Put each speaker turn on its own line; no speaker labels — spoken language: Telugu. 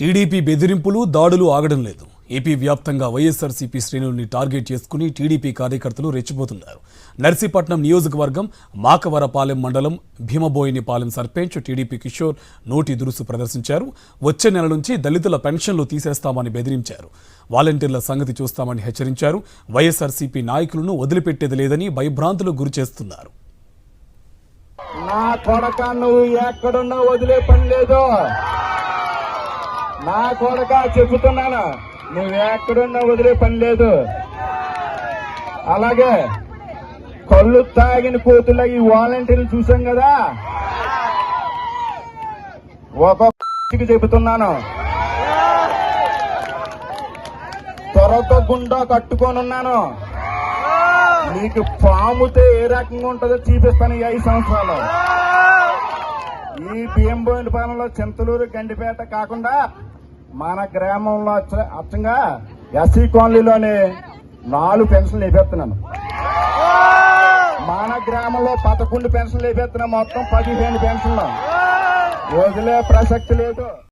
టీడీపీ బెదిరింపులు దాడులు ఆగడం లేదు. ఏపీ వ్యాప్తంగా వైఎస్ఆర్సీపీ శ్రేణుల్ని టార్గెట్ చేసుకుని టీడీపీ కార్యకర్తలు రెచ్చిపోతున్నారు. నర్సీపట్నం నియోజకవర్గం మాకవరపాలెం మండలం భీమబోయినిపాలెం సర్పంచ్ టీడీపీ కిషోర్ నోటి దురుసు ప్రదర్శించారు. వచ్చే నెల నుంచి దళితుల పెన్షన్లు తీసేస్తామని బెదిరించారు. వాలంటీర్ల సంగతి చూస్తామని హెచ్చరించారు. వైఎస్ఆర్సీపీ నాయకులను వదిలిపెట్టేది లేదని భయభ్రాంతులకు గురి చేస్తున్నారు.
నా కొడక నువ్వు ఎక్కడున్నా వదిలే పని లేదు. నా కొడక చెబుతున్నాను. నువ్వెక్కడున్నా వదిలే పని లేదు. అలాగే కళ్ళు తాగిన కోతుల ఈ వాలంటీర్లు చూసాం కదా? ఒక్కొక్కకి చెబుతున్నాను. త్వరతో గుండా కట్టుకొని ఉన్నాను మీకు పాముతే ఏ రకంగా ఉంటుందో చూపిస్తాను ఈ ఐదు సంవత్సరాలు. ఈ బియ్యం బోయిన పాలనలో చింతలూరు గండిపేట కాకుండా మన గ్రామంలో అచ్చ- అచ్చంగా ఎస్సీ కాలనీలోని నాలుగు పెన్షన్లు లేపేస్తున్నాను. మన గ్రామంలో పదకొండు పెన్షన్లు లేపేస్తున్నాం మొత్తం పదిహేను పెన్షన్లు. వదిలే ప్రసక్తి లేదు.